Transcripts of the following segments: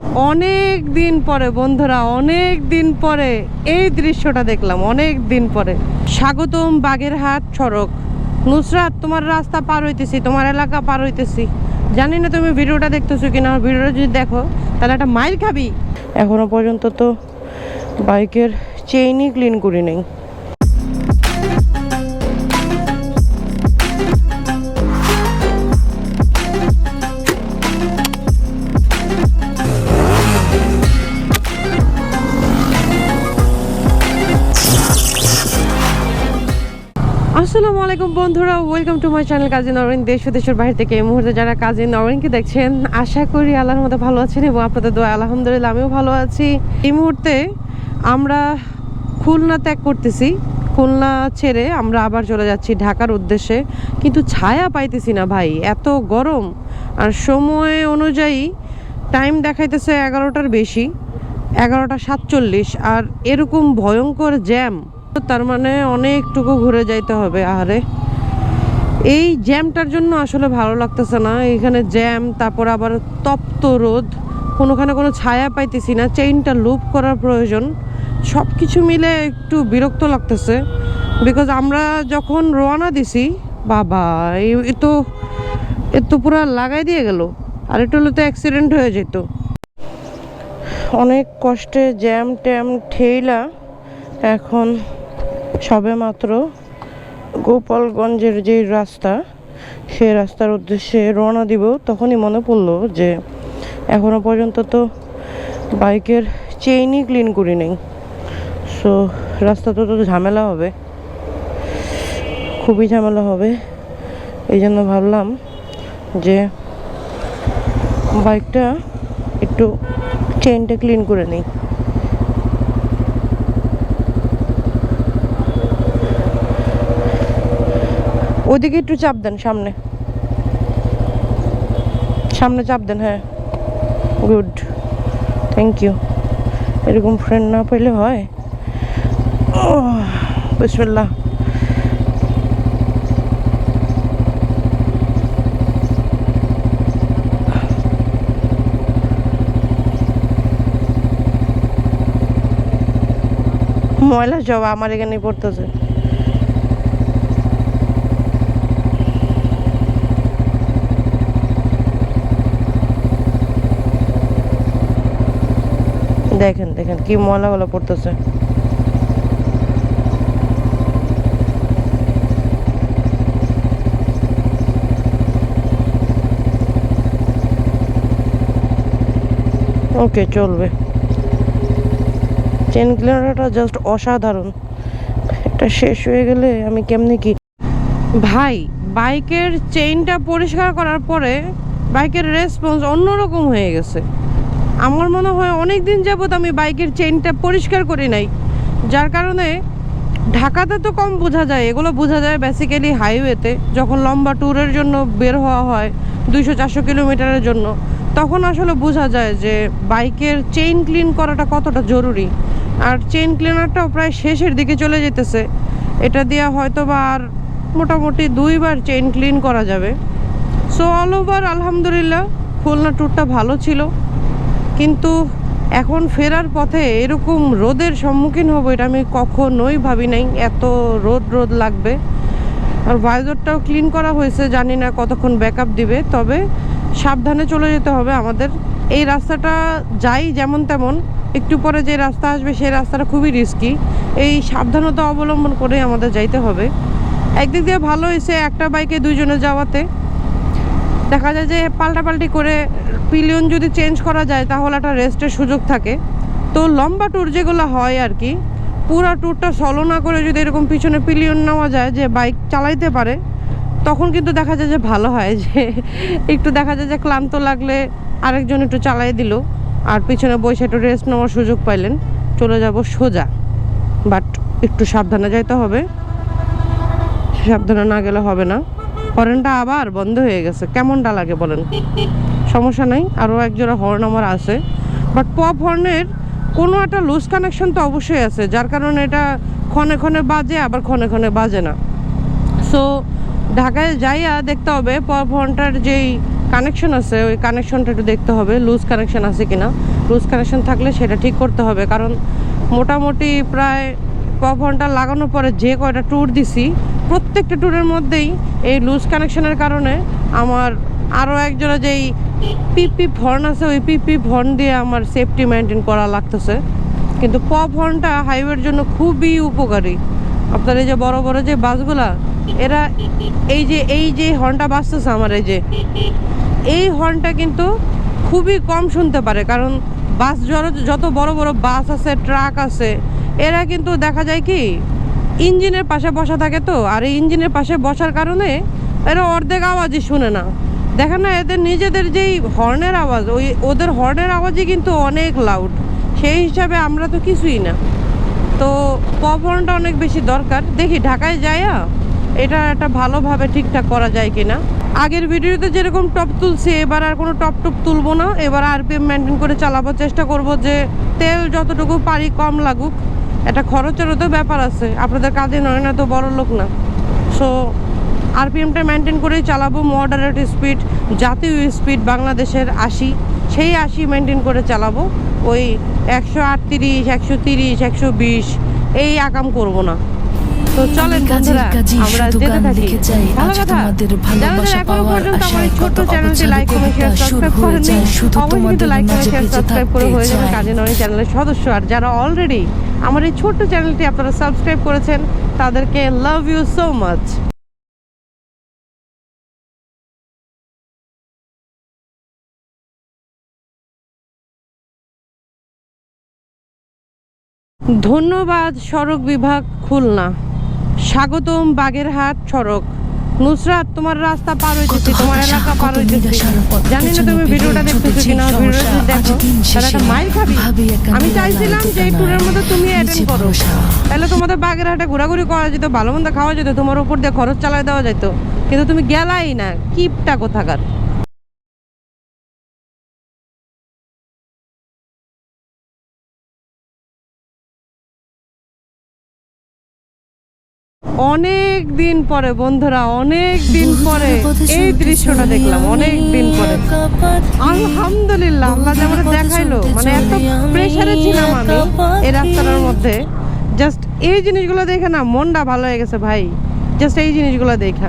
অনেক দিন পরে বন্ধুরা, অনেক দিন পরে এই দৃশ্যটা দেখলাম, অনেক দিন পরে। স্বাগতম বাগেরহাট সড়ক। নুসরাত, তোমার রাস্তা পার হইতেছি, তোমার এলাকা পার হইতেছি। জানি না তুমি ভিডিওটা দেখতেছো কিনা, ভিডিওটা যদি দেখো, তাহলে একটা মাইল খাবি। এখনও পর্যন্ত তো বাইকের চেইনই ক্লিন করি নেই। আলাইকুম বন্ধুরা welcome to my channel Kazi Naren দেশ দেশের বাইরে থেকে এই মুহূর্তে যারা কাজী নরেনকে দেখছেন, আশা করি আল্লাহর মধ্যে ভালো আছেন এবং আপনাদের দোয়া, আলহামদুলিল্লাহ আমিও ভালো আছি। এই মুহূর্তে আমরা খুলনা ত্যাগ করতেছি। খুলনা ছেড়ে আমরা আবার চলে যাচ্ছি ঢাকার উদ্দেশ্যে। কিন্তু ছায়া পাইতেছি না ভাই, এত গরম। আর সময় অনুযায়ী টাইম দেখাইতেছে এগারোটার বেশি, এগারোটা সাতচল্লিশ। আর এরকম ভয়ঙ্কর জ্যাম তার মানে অনেকটুকু ঘুরে যাইতে হবে, আহারে। এই জ্যামটার জন্য আসলে ভালো লাগতেছে না। এখানে জ্যাম, তারপর আবার তপ্ত রোদ, কোনোখানে কোনো ছায়া পাইতেছি না চেইনটা লুপ করার প্রয়োজন। সব কিছু মিলে একটু বিরক্ত লাগতেছে বিকজ আমরা যখন রওনা দিছি, বাবা এ তো এ তো পুরো লাগাই দিয়ে গেল, আর একটু হলে তো অ্যাক্সিডেন্ট হয়ে যেত। অনেক কষ্টে জ্যাম ট্যাম ঠেইলা, এখন সবে মাত্র গোপালগঞ্জের যে রাস্তা সে রাস্তার উদ্দেশ্যে রওনা দিব। তখনই মনে পড়ল যে এখনও পর্যন্ত তো বাইকের চেইনই ক্লিন করি নেই। সো রাস্তাটা তো ঝামেলা হবে। খুবই ঝামেলা হবে। এই জন্য ভাবলাম যে বাইকটা একটু চেইনটা ক্লিন করে নিই। ওইদিকে একটু চাপ দেন, সামনে। সামনে চাপ দেন হ্যাঁ। গুড থ্যাংক ইউ এরকম ফ্রেন্ড না পেলে হয়। বিসমিল্লাহ। ময়লা সব আমার এখানে পড়তেছে। দেখেন দেখেন কি ময়লাগুলো পড়তেছে। ওকে চলবে। চেন ক্লিনারটা জাস্ট অসাধারণ। এটা শেষ হয়ে গেলে আমি কেমনে কি ভাই বাইকের চেইনটা পরিষ্কার করার পরে বাইকের রেসপন্স অন্যরকম হয়ে গেছে। আমার মনে হয় অনেক দিন যাবত আমি বাইকের চেইনটা পরিষ্কার করি নাই। যার কারণে ঢাকাতে তো কম বোঝা যায়, এগুলো বোঝা যায় বেসিক্যালি হাইওয়েতে যখন লম্বা ট্যুরের জন্য বের হওয়া হয়, দুইশো চারশো কিলোমিটারের জন্য, তখন আসলে বোঝা যায় যে বাইকের চেইন ক্লিন করাটা কতটা জরুরি। আর চেইন ক্লিনারটাও প্রায় শেষের দিকে চলে যেতেছে। এটা দিয়ে হয়তো বা আর মোটামুটি দুইবার চেইন ক্লিন করা যাবে। সো অল ওভার আলহামদুলিল্লাহ, খুলনা ট্যুরটা ভালো ছিল। কিন্তু এখন ফেরার পথে এরকম রোদের সম্মুখীন হব, এটা আমি কখনোই ভাবি নাই। এত রোদ রোদ লাগবে। আর ভাইজরটাও ক্লিন করা হয়েছে, জানি না কতক্ষণ ব্যাকআপ দিবে, তবে সাবধানে চলে যেতে হবে আমাদের। এই রাস্তাটা যাই যেমন তেমন, একটু পরে যে রাস্তা আসবে, সেই রাস্তাটা খুবই রিস্কি এই সাবধানতা অবলম্বন করে আমাদের যাইতে হবে। একদিক দিয়ে ভালো হয়েছে একটা বাইকে দুইজনে যাওয়াতে। দেখা যায় যে পাল্টাপাল্টি করে পিলিয়ন যদি চেঞ্জ করা যায়, তাহলে একটা রেস্টের সুযোগ থাকে। তো লম্বা ট্যুর যেগুলো হয় আর কি, পুরা ট্যুরটা সলো না করে যদি এরকম পিছনে পিলিয়ন নেওয়া যায় যে বাইক চালাইতে পারে, তখন কিন্তু দেখা যায় যে ভালো হয় যে একটু দেখা যায় যে ক্লান্ত লাগলে আরেকজন একটু চালাই দিল, আর পিছনে বসে একটু রেস্ট নেওয়ার সুযোগ পাইলেন। চলে যাব সোজা। বাট একটু সাবধানে যাইতে হবে। সাবধানে না গেলে হবে না। হর্নটা আবার বন্ধ হয়ে গেছে। কেমনটা লাগে বলেন? সমস্যা নাই, আরও একজোড়া হর্ন আমার আছে। বাট পপ হর্নের কোনো একটা লুজ কানেকশন তো অবশ্যই আছে, যার কারণে এটা ক্ষণে ক্ষণে বাজে, আবার ক্ষণে ক্ষণে বাজে না। সো ঢাকায় যাইয়া দেখতে হবে পপ হর্নটার যেই কানেকশন আছে, ওই কানেকশনটা একটু দেখতে হবে লুজ কানেকশন আছে কি না লুজ কানেকশন থাকলে সেটা ঠিক করতে হবে, কারণ মোটামুটি প্রায় ক ঘণ্টা লাগানোর পরে যে কয়টা ট্যুর দিছি, প্রত্যেকটা ট্যুরের মধ্যেই এই লুজ কানেকশনের কারণে আমার আরও একজোড়া যেই পিপি হর্ন আছে, ওই পিপি হর্ন দিয়ে আমার সেফটি মেনটেন করা লাগতেছে। কিন্তু পপ হর্নটা হাইওয়ের জন্য খুবই উপকারী। আপনার এই যে বড় বড় যে বাসগুলা, এরা এই যে এই যে হর্নটা বাজতেছে আমার এই যে, এই হর্নটা কিন্তু খুবই কম শুনতে পারে। কারণ বাস যত বড় বড় বাস আছে, ট্রাক আছে, এরা কিন্তু দেখা যায় কি, ইঞ্জিনের পাশে বসা থাকে তো। আর এই ইঞ্জিনের পাশে বসার কারণে এরা অর্ধেক আওয়াজই শুনে না। দেখেন না, এদের নিজেদের যেই হর্নের আওয়াজ, ওই ওদের হর্নের আওয়াজই কিন্তু অনেক লাউড সেই হিসাবে আমরা তো কিছুই না। তো পপ হর্নটা অনেক বেশি দরকার। দেখি, ঢাকায় যাইয়া এটা একটা ভালোভাবে ঠিকঠাক করা যায় কিনা? আগের ভিডিওতে যেরকম টপ তুলছি, এবার আর কোনো টপ টপ তুলবো না। এবার আরপিএম মেনটেন করে চালাবার চেষ্টা করব যে তেল যতটুকু পারি কম লাগুক। এটা খরচেরও তো ব্যাপার আছে। আপনাদের কাজে নয় না তো বড় লোক না। সো আরপিএমটা মেনটেন করেই চালাবো মডারেট স্পিড জাতীয় স্পিড বাংলাদেশের আশি সেই আশি মেনটেন করে চালাবো। ওই একশো আটত্রিশ একশো তিরিশ একশো বিশ এই আকাম করব না। তো চলেন বন্ধুরা আমরা যেতে থাকি। ভালো কথা। যারা এখনও পর্যন্ত আমার ছোট্ট চ্যানেলটি লাইক কমেন্ট শেয়ার সাবস্ক্রাইব করেননি অবশ্যই কিন্তু লাইক কমেন্ট শেয়ার সাবস্ক্রাইব করে হয়ে যাবেন চাই। কাজী নয় চ্যানেলের সদস্য। আর যারা অলরেডি আমার এই ছোট্ট চ্যানেলটি আপনারা সাবস্ক্রাইব করেছেন তাদেরকে লাভ ইউ সো মাচ ধন্যবাদ সড়ক বিভাগ খুলনা। স্বাগতম বাগেরহাট সড়ক। নুসরাত তোমার রাস্তা পার কত তোমার এলাকা পার হইতেছি জানি না তুমি ভিডিওটা দেখতেছো কিনা ভিডিওটা দেখো। তাহলে একটা মাইল খাবি। আমি চাইছিলাম যে এই ট্যুরের মধ্যে তুমি অ্যাটেন্ড করো তাহলে তোমাদের বাগেরহাটে ঘোরাঘুরি করা যেত ভালো মন্দ খাওয়া যেত তোমার উপর দিয়ে খরচ চালায় দেওয়া যেত কিন্তু তুমি গেলাই না কিপটা কোথাকার অনেক দিন পরে, বন্ধুরা, অনেক দিন পরে এই দৃশ্যটা দেখলাম, অনেক দিন পরে। আলহামদুলিল্লাহ, আল্লাহ যেমন দেখাইলো মানে এত প্রেশারে ছিলাম আমি এই রাস্তাটার মধ্যে। জাস্ট এই জিনিসগুলো দেখে না মনটা ভালো হয়ে গেছে, ভাই। জাস্ট এই জিনিসগুলো দেখা।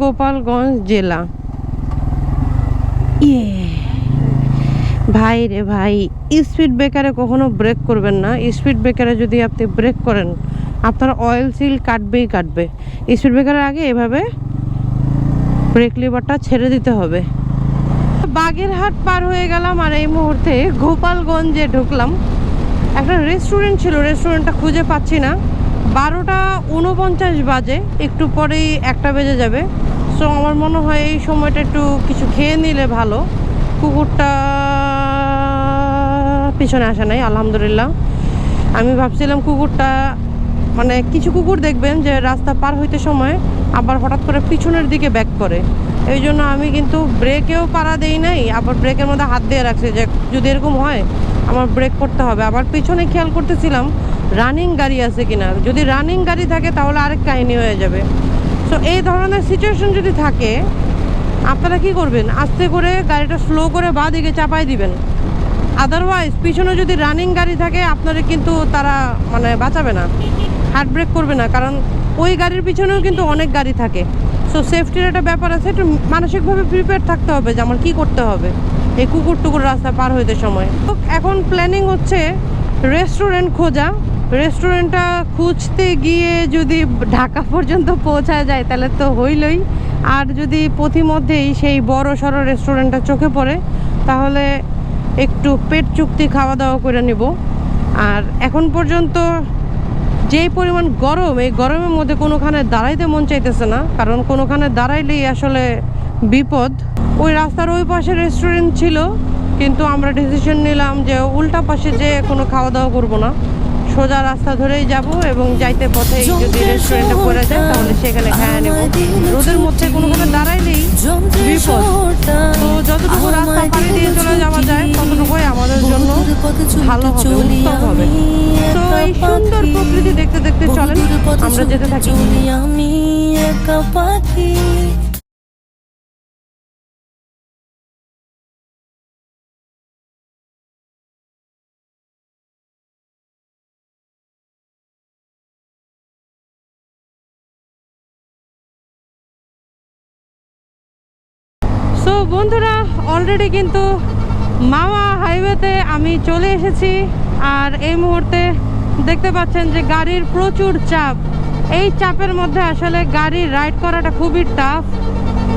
গোপালগঞ্জ জেলা। ইয়ে। ভাই রে ভাই স্পিড ব্রেকারে কখনো ব্রেক করবেন না। স্পিড ব্রেকারে যদি আপনি ব্রেক করেন আপনার অয়েল সিল কাটবেই কাটবে। স্পিড ব্রেকারের আগে এভাবে ব্রেক লিভারটা ছেড়ে দিতে হবে। বাগেরহাট পার হয়ে গেলাম আর এই মুহূর্তে গোপালগঞ্জে ঢুকলাম। একটা রেস্টুরেন্ট ছিল রেস্টুরেন্টটা খুঁজে পাচ্ছি না। বারোটা উনপঞ্চাশ বাজে, একটু পরেই একটা বেজে যাবে। সো আমার মনে হয় এই সময়টা একটু কিছু খেয়ে নিলে ভালো। কুকুরটা পিছনে আসে নাই, আলহামদুলিল্লাহ। আমি ভাবছিলাম কুকুরটা মানে কিছু কুকুর দেখবেন যে রাস্তা পার হইতে সময় আবার হঠাৎ করে পিছনের দিকে ব্যাক করে। এই জন্য আমি কিন্তু ব্রেকেও পাড়া দেই নাই, আবার ব্রেকের মধ্যে হাত দিয়ে রাখছি যে যদি এরকম হয়, আমার ব্রেক করতে হবে। আবার পিছনে খেয়াল করতেছিলাম রানিং গাড়ি আছে কিনা? যদি রানিং গাড়ি থাকে, তাহলে আরেক কাহিনী হয়ে যাবে। সো এই ধরনের সিচুয়েশন যদি থাকে, আপনারা কি করবেন? আস্তে করে গাড়িটা স্লো করে বা দিকে চাপাই দিবেন। আদারওয়াইজ পিছনে যদি রানিং গাড়ি থাকে, আপনারা কিন্তু তারা মানে বাঁচাবে না। হার্ট ব্রেক করবে না, কারণ ওই গাড়ির পিছনেও কিন্তু অনেক গাড়ি থাকে। সো সেফটির একটা ব্যাপার আছে, একটু মানসিকভাবে প্রিপেয়ার থাকতে হবে যে আমার কী করতে হবে। এই কুকুর টুকুর রাস্তা পার হইতে সময়। এখন প্ল্যানিং হচ্ছে রেস্টুরেন্ট খোঁজা। রেস্টুরেন্টটা খুঁজতে গিয়ে যদি ঢাকা পর্যন্ত পৌঁছা যায়, তাহলে তো হইলই। আর যদি পথিমধ্যেই সেই বড় সড়ো রেস্টুরেন্টটা চোখে পড়ে, তাহলে একটু পেট চুক্তি খাওয়া দাওয়া করে নিব। আর এখন পর্যন্ত যেই পরিমাণ গরম, এই গরমের মধ্যে কোনোখানে দাঁড়াইতে মন চাইতেছে না, কারণ কোনোখানে দাঁড়াইলেই আসলে বিপদ। ওই রাস্তার ওই পাশে রেস্টুরেন্ট ছিল, কিন্তু আমরা ডিসিশন নিলাম যে উল্টা পাশে যে কোনো খাওয়া দাওয়া করব না। সোজা রাস্তা ধরেই যাব এবং যাইতে পথে যদি রেস্টুরেন্টে পড়ে যায় তাহলে সেখানে খাওয়া নেব। রোদের মধ্যে কোনোভাবে দাঁড়াইলেই বিপদ। তো যতটুকু রাস্তা পাড়ি দিয়ে চলে যাওয়া যায় ততটুকুই আমাদের জন্য ভালো হবে উত্তম হবে। তো এই সুন্দর প্রকৃতি দেখতে দেখতে চলেন আমরা যেতে থাকি। আমি একা পাখি। বন্ধুরা অলরেডি কিন্তু মাওয়া হাইওয়েতে আমি চলে এসেছি। আর এই মুহূর্তে দেখতে পাচ্ছেন যে গাড়ির প্রচুর চাপ। এই চাপের মধ্যে আসলে গাড়ি রাইড করাটা খুবই টাফ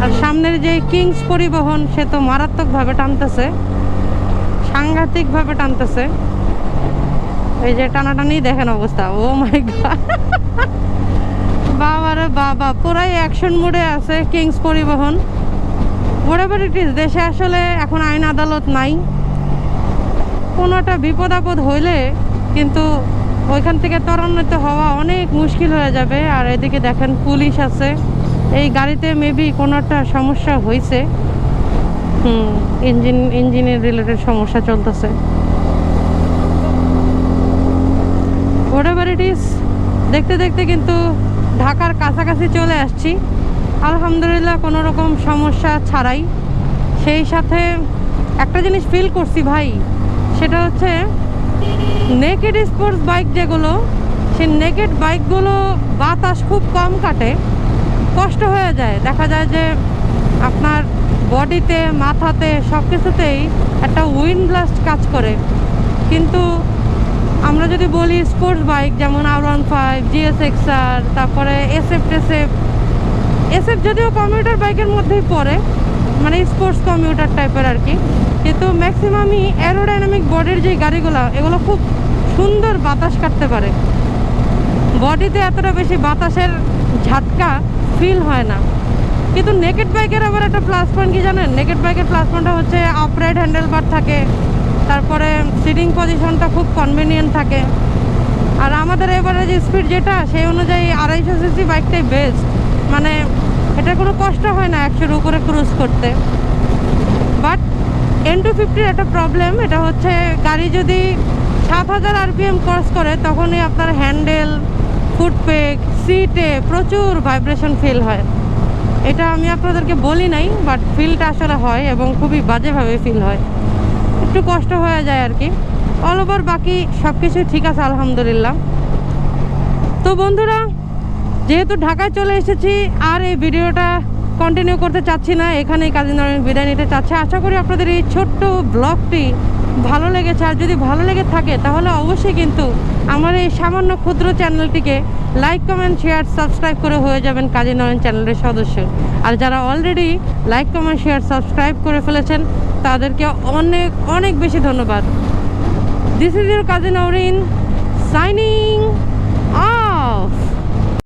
আর সামনের যে কিংস পরিবহন, সে তো মারাত্মকভাবে টানতেছে। সাংঘাতিকভাবে টানতেছে। এই যে টানাটানি দেখেন অবস্থা। ও মাই বাবা রে বাবা, পুরাই অ্যাকশন মোডে আছে কিংস পরিবহন। হোয়াট ইট দেশে আসলে এখন আইন আদালত নাই। কোনো একটা বিপদ আপদ হইলে কিন্তু ওইখান থেকে ত্বরান্বিত হওয়া অনেক মুশকিল হয়ে যাবে। আর এদিকে দেখেন পুলিশ আছে। এই গাড়িতে মেবি কোনো একটা সমস্যা হয়েছে হুম ইঞ্জিন ইঞ্জিনের রিলেটেড সমস্যা চলতেছে। ইট ইজ দেখতে দেখতে কিন্তু ঢাকার কাছাকাছি চলে আসছি। আলহামদুলিল্লাহ কোনো রকম সমস্যা ছাড়াই। সেই সাথে একটা জিনিস ফিল করছি ভাই, সেটা হচ্ছে নেকেড স্পোর্টস বাইক যেগুলো, সেই নেকেড বাইকগুলো বাতাস খুব কম কাটে, কষ্ট হয়ে যায়। দেখা যায় যে আপনার বডিতে, মাথাতে সব কিছুতেই একটা উইন্ড ব্লাস্ট কাজ করে। কিন্তু আমরা যদি বলি স্পোর্টস বাইক যেমন আর ওয়ান ফাইভ জিএসএক্সআর তারপরে এসএফ টেসএফ এসএফ যদিও কমিউটার বাইকের মধ্যেই পড়ে মানে স্পোর্টস কমিউটার টাইপের আর কি। কিন্তু ম্যাক্সিমামই অ্যারোডাইনামিক বডির যে গাড়িগুলো, এগুলো খুব সুন্দর বাতাস কাটতে পারে। বডিতে এতটা বেশি বাতাসের ঝাটকা ফিল হয় না। কিন্তু নেকেড বাইকের আবার একটা প্লাস পয়েন্ট কি জানেন? নেকেট বাইকের প্লাস পয়েন্টটা হচ্ছে আপরাইট হ্যান্ডেল বার থাকে, তারপরে সিটিং পজিশনটা খুব কনভিনিয়েন্ট থাকে। আর আমাদের এবারে যে স্পিড যেটা, সেই অনুযায়ী আড়াইশো সিসি বাইকটাই বেস্ট মানে এটা কোনো কষ্ট হয় না একশোর উপরে ক্রুজ করতে। বাট এন টু ফিফটির একটা প্রবলেম এটা হচ্ছে গাড়ি যদি সাত হাজার আরপিএম ক্রস করে, তখনই আপনার হ্যান্ডেল ফুটপেক সিটে প্রচুর ভাইব্রেশন ফিল হয়। এটা আমি আপনাদেরকে বলি নাই বাট ফিলটা আসলে হয় এবং খুবই বাজেভাবে ফিল হয়। একটু কষ্ট হয়ে যায় আর কি। অল ওভার বাকি সব কিছু ঠিক আছে, আলহামদুলিল্লাহ। তো বন্ধুরা যেহেতু ঢাকায় চলে এসেছি, আর এই ভিডিওটা কন্টিনিউ করতে চাচ্ছি না, এখানেই কাজী নারায়ণ বিদায় নিতে চাচ্ছি। আশা করি আপনাদের এই ছোট্ট ব্লগটি ভালো লেগেছে, আর যদি ভালো লেগে থাকে, তাহলে অবশ্যই কিন্তু আমার এই সামান্য ক্ষুদ্র চ্যানেলটিকে লাইক কমেন্ট শেয়ার সাবস্ক্রাইব করে হয়ে যাবেন কাজী নারায়ণ চ্যানেলের সদস্য। আর যারা already like comment share subscribe করে ফেলেছেন, তাদেরকে অনেক অনেক বেশি ধন্যবাদ। This is your Kazi Nowrin signing